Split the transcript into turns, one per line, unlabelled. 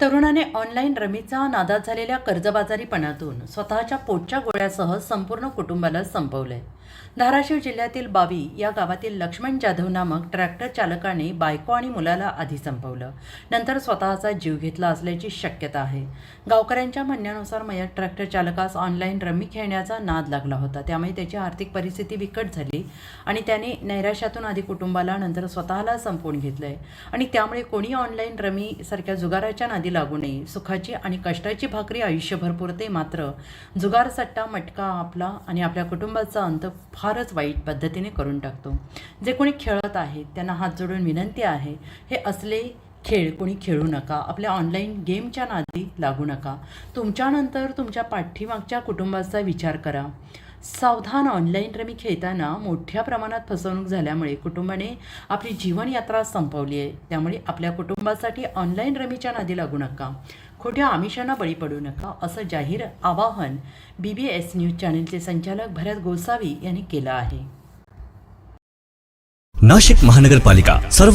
तरुणाने ऑनलाईन रमीचा नादात झालेल्या कर्जबाजारीपणातून स्वतःच्या पोटच्या गोळ्यासह संपूर्ण कुटुंबाला संपवलंय. धाराशिव जिल्ह्यातील बावी या गावातील लक्ष्मण जाधव नामक ट्रॅक्टर चालकाने बायको आणि मुलाला आधी संपवलं. नंतर स्वतःचा जीव घेतला असल्याची शक्यता आहे. गावकऱ्यांच्या म्हणण्यानुसार मयत ट्रॅक्टर चालकास ऑनलाईन रमी खेळण्याचा नाद लागला होता. त्यामुळे त्याची आर्थिक परिस्थिती बिकट झाली आणि त्याने नैराश्यातून आधी कुटुंबाला नंतर स्वतःला संपवून घेतलंय. आणि त्यामुळे कोणी ऑनलाईन रमी सारख्या जुगाराच्या नादी लागू नये. सुखाची आणि कष्टाची भाकरी आयुष्यभर पुरते मात्र जुगार सट्टा मटका आपला आणि आपल्या कुटुंबाचा अंत फारच वाईट पद्धतीने करून टाकतो. जे कोणी खेळत आहेत त्यांना हात जोडून विनंती आहे हे असले खेळ कोणी खेळू नका. आपल्या ऑनलाईन गेमच्या नादी लागू नका. तुमच्यानंतर तुमच्या पाठीमागच्या कुटुंबाचा विचार करा. सावधान ऑनलाईन रमी खेळताना मोठ्या प्रमाणात फसवणूक झाल्यामुळे कुटुंबाने आपली जीवनयात्रा संपवली आहे. त्यामुळे आपल्या कुटुंबासाठी ऑनलाईन रमीच्या नादी लागू नका. खोट्या आमिषांना बळी पडू नका असं जाहीर आवाहन बी बी एस न्यूज चॅनेलचे संचालक भरत गोसावी यांनी केलं आहे.
नाशिक महानगरपालिका सर्व